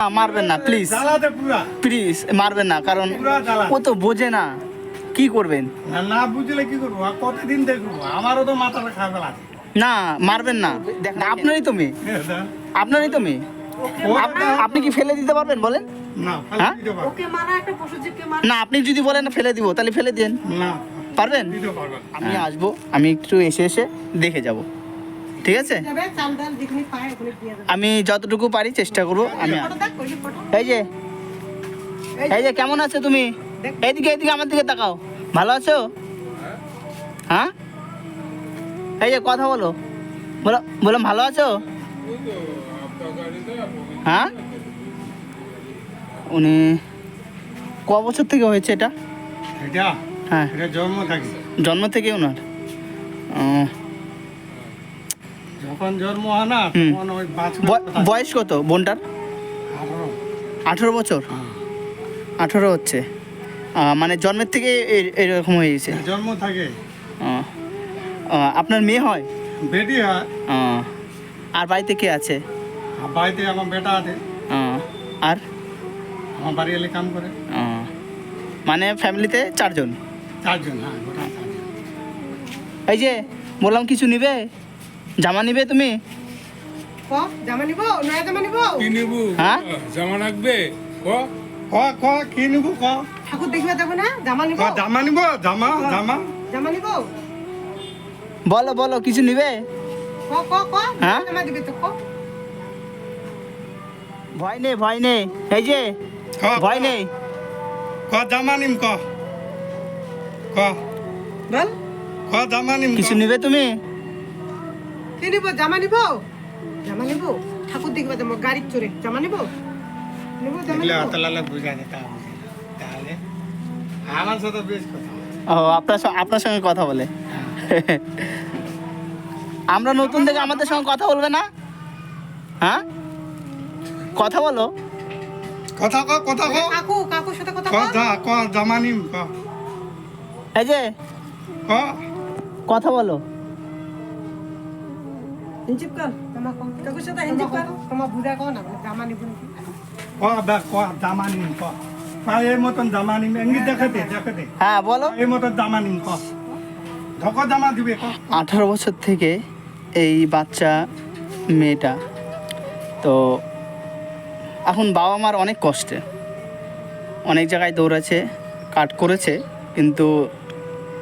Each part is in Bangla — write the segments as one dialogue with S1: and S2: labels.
S1: না, মারবেন না প্লিজ প্লিজ মারবেন না কারণ ও তো বোঝে না কি করবেন?
S2: না, না বুঝলে কি করব? কতদিন দেখব? আমারও তো মাথাটা খারাপ লাগে
S1: না মারবেন না। দেখেন। আপনারই তো মেয়ে। আপনারই তো মেয়ে। আপ- আপনি কি ফেলে দিতে পারবেন বলেন?
S2: না
S1: হ্যাঁ?
S2: দিতে পারব।
S3: ওকে মারা একটা পশু জীবকে মারা
S1: না আপনি যদি বলেন না ফেলে দিব তাহলে ফেলে দেন পারবেন। আমি আসব আমি একটু এসে এসে দেখে যাব। ঠিক আছে? আমি যতটুকু পারি চেষ্টা করব আমি এই যে এই যে কেমন আছো তুমি? এইদিকে এইদিকে আমার দিকে তাকাও। ভালো আছো? হ্যাঁ? এই যে কথা বলো। বলো বললাম ভালো আছো? হ্যাঁ? উনি ক বছর থেকে হয়েছে এটা? হ্যাঁ।
S2: জন্ম থাকি।
S1: জন্ম থেকে ওনার। ও,
S2: যখন জন্ম হয় না। তখন ওই
S1: বয়স কত বোনটার? আঠেরো। বছর? আঠেরো হচ্ছে। মানে জন্মের থেকে এরকম হয়ে গেছে।
S2: জন্ম থাকে।
S1: আপনার মেয়ে হয়?
S2: বেটি হয়।
S1: আর বাড়িতে কে আছে?
S2: বাড়িতে আমার বেটা আছে।
S1: আর?
S2: আমার বাড়ি এলে কাম করে।
S1: মানে ফ্যামিলিতে চারজন?
S2: চারজন হ্যাঁ গোটা চারজন।
S1: এই যে বললাম কিছু নিবে? জামা নিবে তুমি?
S3: ক? জামা নিব? নয়া জামা নিব?
S4: কি নিবু?
S1: হ্যাঁ?
S4: জামা লাগবে? ক?
S2: ক ক কি নিব? ক।
S3: ঠাকুর দেখবে যাবে না? জামা নিব?
S2: জামা নিব জামা জামা।
S3: জামা নিব?
S1: বলো বলো কিছু নিবে?
S3: ক ক ক?
S1: হ্যাঁ?
S3: জামা দিবে তো ক?
S1: ভয় নেই ভয় নেই। এই যে
S2: ক।
S1: ভয় নেই।
S2: ক জামা নিম ক। ক।
S3: বল।
S2: ক জামা নিম
S1: কিছু নিবে তুমি?
S3: কি নিব জামা নিব। জামা নিব? ঠাকুর দেখবে গাড়ির চড়ে জামা নিব? নিব জামা নিব?
S2: অতলালে বুঝা যেত তাহলে আমার সাথে বেশ কথা
S1: ও আপনার সঙ্গে আপনার সঙ্গে কথা বলে। আমরা নতুন থেকে আমাদের সঙ্গে কথা বলবে না? হ্যাঁ? কথা বলো।
S2: কথা ক কথা ক
S3: কাকু কাকুর সাথে কথা
S2: ক
S1: এই যে
S2: ক
S1: কথা বলো।
S3: কর কর কাকুর সাথে কর বুড়া কো না জামা নিব
S2: ক দা ক জামা নিম ক এই মতন জামা নিম দেখাতে দেখাতে
S1: হ্যাঁ বলো
S2: এই মতন জামা নিম ক ধক জামা দিবে ক
S1: আঠারো বছর থেকে এই বাচ্চা মেয়েটা। তো এখন বাবা মার অনেক কষ্টে। অনেক জায়গায় দৌড়াচ্ছে কাট করেছে কিন্তু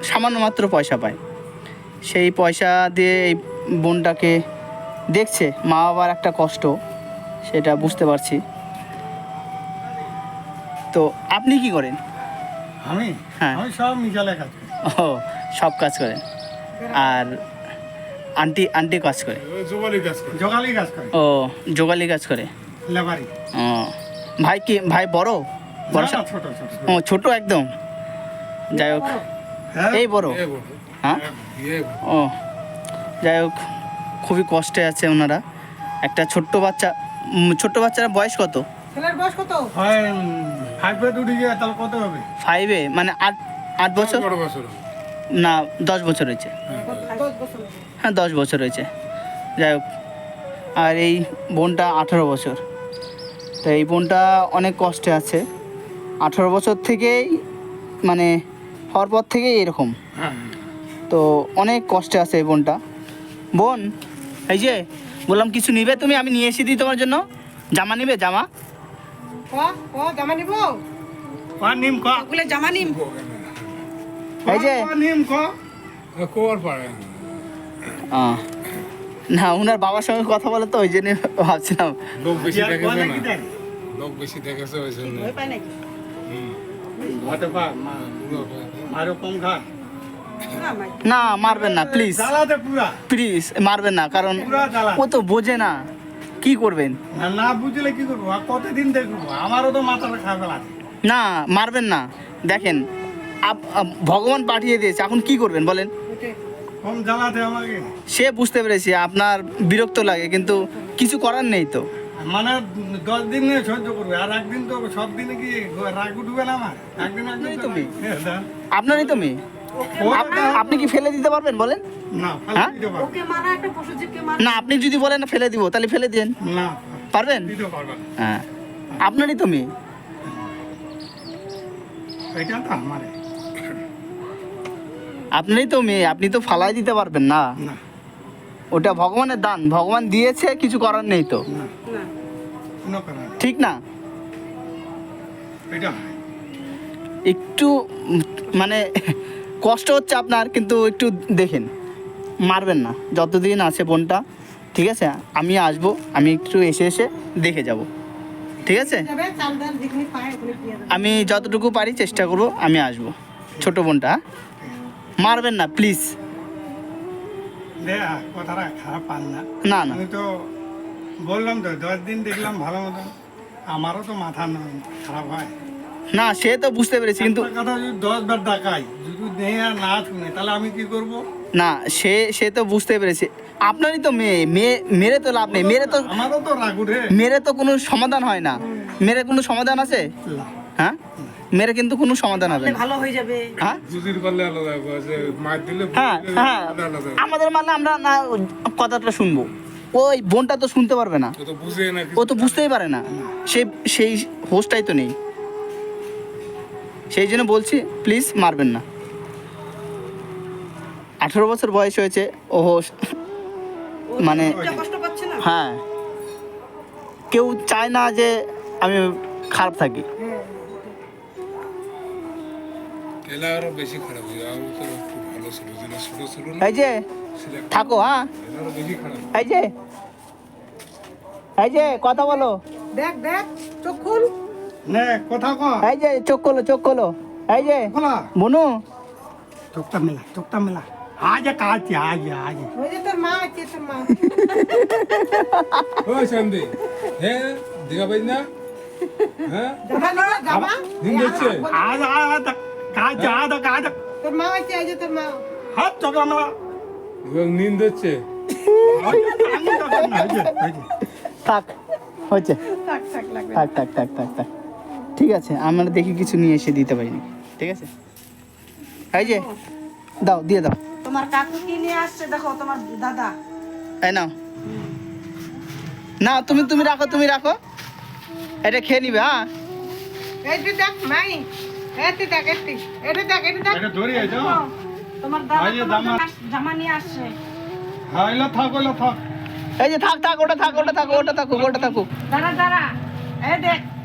S1: সামান্য মাত্র পয়সা পায়। সেই পয়সা দিয়ে এই বোনটাকে দেখছে মা বাবার একটা কষ্ট সেটা বুঝতে পারছি। তো আপনি কি করেন?
S2: আমি?
S1: হ্যাঁ।
S2: আমি সব মিজালে কাজ করি।
S1: ও সব কাজ করেন। আর আন্টি আন্টি কাজ করে?
S4: জোগালি কাজ করে।
S2: জগালি কাজ করি।
S1: ও যোগালি কাজ করে?
S2: লেবারি।
S1: ও ভাই কি ভাই বড়? বড়
S2: ছোট ছোট
S1: ও ছোট একদম? যাই হোক।
S2: হ্যাঁ।
S1: এই বড়? হ্যাঁ? ও যাই হোক। খুবই কষ্টে আছে ওনারা। একটা ছোট্ট বাচ্চা ছোট্ট বাচ্চার বয়স কত?
S3: ছেলের বয়স কত?
S2: ফাইভে উঠে গিয়ে তাহলে কত হবে?
S1: ফাইভে মানে আট আট বছর?
S4: বছর
S1: না দশ বছর হয়েছে। হ্যাঁ দশ বছর হয়েছে। যাই হোক। আর এই বোনটা আঠারো বছর। তো এই বোনটা অনেক কষ্টে আছে। আঠারো বছর থেকেই মানে হওয়ার পর থেকেই এরকম।
S2: হ্যাঁ।
S1: তো অনেক কষ্টে আছে এই বোনটা। বোন এই যে বললাম কিছু নিবে তুমি? আমি নিয়ে এসে দিই তোমার জন্য। জামা নিবে? জামা?
S3: ক? ক? জামা নিব?
S2: ক নিম ক।
S3: ওগুলো জামা নিম।
S1: এই যে।
S2: নিম ক।
S4: পারে
S1: না ওনার বাবার সঙ্গে কথা বলে তো ওই জন্য ভাবছিলাম।
S4: লোক বেশি দেখেছে না? লোক বেশি দেখেছে ওই জন্য
S3: ভয় পায় নাকি?
S2: হতে পার মা- মারও কম খা
S3: না
S1: মারবেন না প্লিজ প্লিজ মারবেন না কারণ ও তো বোঝে না কি করবেন?
S2: না বুঝলে কি করব? কতদিন দেখব? আমারও তো মাথাটা খারাপ
S1: না মারবেন না। দেখেন আপ- ভগবান পাঠিয়ে দিয়েছে এখন কি করবেন বলেন? সে বুঝতে পেরেছি আপনার বিরক্ত লাগে কিন্তু কিছু করার নেই তো।
S2: মানে দশ দিন সহ্য করবে আর একদিন তো সব দিনে কি রাগ উঠবে না আমার? একদিন একদিন তো। হ্যাঁ,
S1: আপনারই তো মেয়ে? আপ- আপনি কি ফেলে দিতে পারবেন বলেন?
S2: না
S1: হ্যাঁ?
S2: ফালতু দিতে পারব
S3: ওকে মারা একটা পশু জীবকে মারা
S1: না আপনি যদি বলেন ফেলে দিব তাহলে ফেলে দিন পারবেন। হ্যাঁ। আপনারই তো মেয়ে।
S2: এটা তো আমার
S1: আপনারই তো মেয়ে আপনি তো ফালাই দিতে পারবেন না।
S2: না।
S1: ওটা ভগবানের দান ভগবান দিয়েছে কিছু করার নেই তো।
S2: না।
S3: না।
S2: কোনো কারণ নেই।
S1: ঠিক না? একটু মানে কষ্ট হচ্ছে আপনার কিন্তু একটু দেখেন। মারবেন না যতদিন আছে বোনটা ঠিক আছে? আমি আসব আমি একটু এসে এসে দেখে যাব। ঠিক আছে? আমি যতটুকু পারি চেষ্টা করব আমি আসব। ছোট বোনটা হ্যাঁ? মারবেন না প্লিজ।
S2: না।
S1: না
S2: তো বললাম তো দশ দিন দেখলাম ভালো মতন। আমারও তো মাথা খারাপ হয়।
S1: না সে তো বুঝতে পেরেছি কিন্তু
S2: কথা যদি দশ বার ডাকাই যদি নেই না শুনে তাহলে আমি কি করব?
S1: না সে সে তো বুঝতে পেরেছে। আপনারই তো মেয়ে মেয়ে মেরে তো লাভ নেই মেরে তো
S2: আমারও তো রাগ উঠে
S1: মেরে তো কোনো সমাধান হয় না। মেরে কোনো সমাধান আছে? হ্যাঁ? মেরে কিন্তু কোনো সমাধান হবে না।
S3: ভালো হয়ে যাবে।
S1: হ্যাঁ? হ্যাঁ হ্যাঁ। আমাদের মানে আমরা না কথাটা শুনব। ওই বোনটা তো শুনতে পারবে না।
S4: ও তো বুঝে না
S1: ও তো বুঝতেই পারে না। সেই সেই হোস্টটাই তো নেই। সেই জন্য বলছি প্লিজ মারবেন না। আঠেরো বছর বয়স হয়েছে ও মানে
S3: কষ্ট পাচ্ছে না?
S1: হ্যাঁ। কেউ চায় না যে আমি খারাপ থাকি।
S4: হয়ে
S1: এই যে থাকো হ্যাঁ। এই যে এই যে কথা বলো।
S3: দেখ দেখ চোখ খুল।
S2: নে কথা ক
S1: এই যে চোখ খোলো চোখ খোলো। এই যে
S2: খোলা।
S1: মনু।
S2: চোখটা মেলা চোখটা মেলা। আজ কাজ আজ আজ।
S3: ওই যে তোর মা আছে তোর মা।
S4: ও শান্তি হ্যাঁ দেখা পাই না? হ্যাঁ
S3: নিবা জামা
S4: দিন দেখছে
S2: আজ আজ কাজ আজ কাজ।
S3: তোর মা আছে এই তোর মা।
S2: হাত চোখটা মেলা
S4: এবং নিন্দ হচ্ছে
S2: না।
S1: থাক হচ্ছে
S3: থাক থাক
S1: থাক থাক থাক থাক। ঠিক আছে আমরা দেখি কিছু নিয়ে এসে দিতে পারি নাকি। ঠিক আছে? এই যে দাও দিয়ে দাও।
S3: তোমার কাকু কি নিয়ে আসছে? দেখো তোমার দাদা।
S1: এই নাও। না তুমি তুমি রাখো তুমি রাখো। এটা খেয়ে নিবে হ্যাঁ?
S3: এই যে দেখ মাই। দেখ এটা দেখ এটা দেখ।
S2: এটা ধরি
S3: তোমার দাদা
S2: জামা।
S3: জামা নিয়ে আসছে।
S2: হ্যাঁ এলো থাক এলো থাক।
S1: এই যে থাক থাক ওটা থাক ওটা থাক ওটা থাকুক ওটা থাকুক।
S3: দাঁড়া দাঁড়া দেখ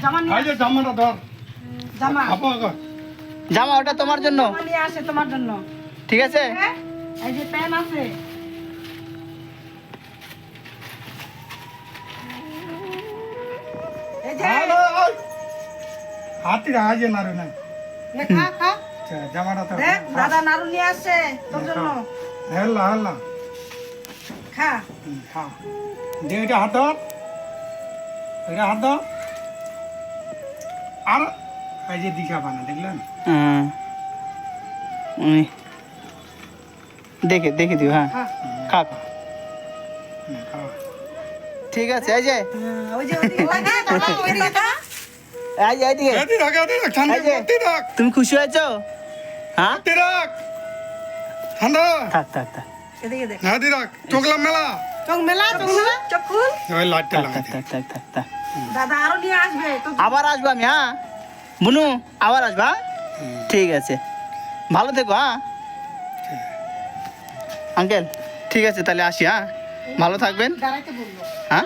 S3: জামা নিয়ে
S2: এই যে জামাটা ধর।
S3: জামা।
S2: আপা কর
S1: জামা ওটা তোমার জন্য।
S3: নিয়ে আসে তোমার জন্য।
S1: ঠিক আছে?
S3: হ্যাঁ? এই যে প্যান আছে। এই যে।
S2: হ্যালো হাতি আজ নারে না
S3: নে খা খা।
S2: জামাটা তো
S3: দাদা নাড়ু নিয়ে আসছে তোর জন্য।
S2: হেল্লা হেল্লা।
S3: খা।
S2: দে এটা হাত এটা হাত ধর। আর এই যে দিশা বানা দেখলেন?
S1: হ্যাঁ। দেখে দেখে দিও হ্যাঁ।
S3: খা
S1: খাক ঠিক আছে এই যে। তুমি খুশি হয়েছো? হ্যাঁ?
S2: ঠান্ডা।
S1: থাক থাক থাক।
S3: এদিকে দেখ।
S2: এদি রাখ চোখলা মেলা।
S3: চোখ মেলা চোখ মেলা। চোখ খুল
S2: ওই লাইটটা
S1: থাক থাক থাক থাক থাক।
S3: দাদা আরও নিয়ে আসবে
S1: আবার আসব আমি হ্যাঁ? বুনু আবার আসবা ঠিক আছে। ভালো থেকো হ্যাঁ? আঙ্কেল ঠিক আছে তাহলে আসি হ্যাঁ? ভালো থাকবেন। হ্যাঁ?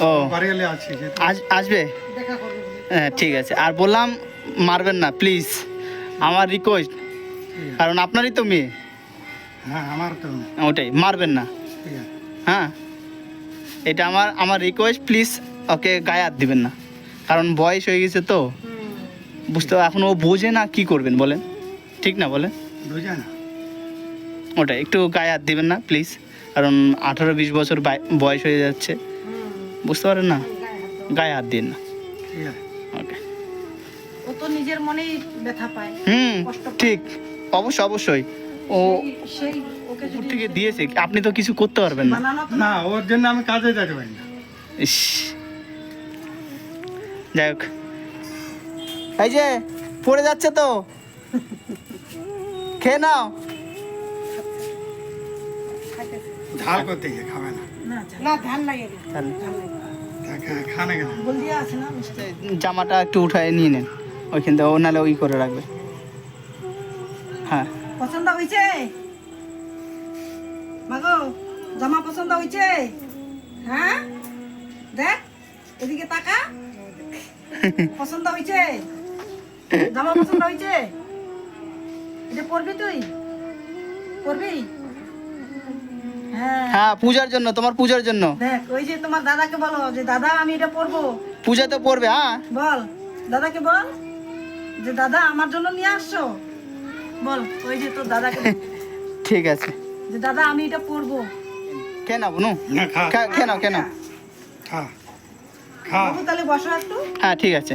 S1: ও। আসবে?
S3: দেখা করবে। বলে।
S1: হ্যাঁ ঠিক আছে। আর বললাম মারবেন না প্লিজ। আমার রিকোয়েস্ট কারণ আপনারই তো মেয়ে।
S2: হ্যাঁ আমার
S1: ওটাই মারবেন না। হ্যাঁ? এটা আমার আমার রিকোয়েস্ট প্লিজ। ওকে গায়ে হাত দিবেন না। কারণ বয়স হয়ে গেছে তো। বুঝতে এখন ও বোঝে না কি করবেন বলেন। ঠিক না বলেন?
S2: বুঝে না।
S1: ওটাই একটু গায়ে হাত দিবেন না প্লিজ কারণ আঠারো বিশ বছর বয়স হয়ে যাচ্ছে। বুঝতে পারেন না? গায়ে হাত দিন না। ওকে।
S3: ও তো নিজের মনেই ব্যথা পায়
S1: হুম ঠিক। অবশ্যই অবশ্যই। ও
S3: সেই ওকে
S1: থেকে দিয়েছে আপনি তো কিছু করতে পারবেন না।
S2: না ওর জন্য আমি কাজে যেতে পারি না।
S1: ইস। যাই হোক। এই যে পড়ে যাচ্ছে তো। খেয়ে নাও।
S2: ঝাল করতে গিয়ে খাবে না।
S1: জামাটা একটু উঠায় নিয়ে নেন। ওইখান থেকে ও নাহলে ওই করে রাখবে। হ্যাঁ।
S3: পছন্দ হয়েছে? মাগো জামা পছন্দ হয়েছে? পছন্দ হয়েছে জামা পছন্দ হয়েছে এটা পরবি তুই? পরবি? হ্যাঁ।
S1: হ্যাঁ পূজার জন্য তোমার পূজার জন্য।
S3: দেখ ওই যে তোমার দাদাকে বলো যে দাদা আমি এটা পরবো।
S1: পূজা তো পড়বে হ্যাঁ।
S3: বল দাদাকে বল যে দাদা আমার জন্য নিয়ে আসছো? বল ওই যে তোর দাদাকে
S1: ঠিক আছে।
S3: যে দাদা আমি এটা পরবো।
S1: কেন বুনু। কেন কেন
S3: বাবু তাহলে বসো একটু।
S1: হ্যাঁ ঠিক আছে।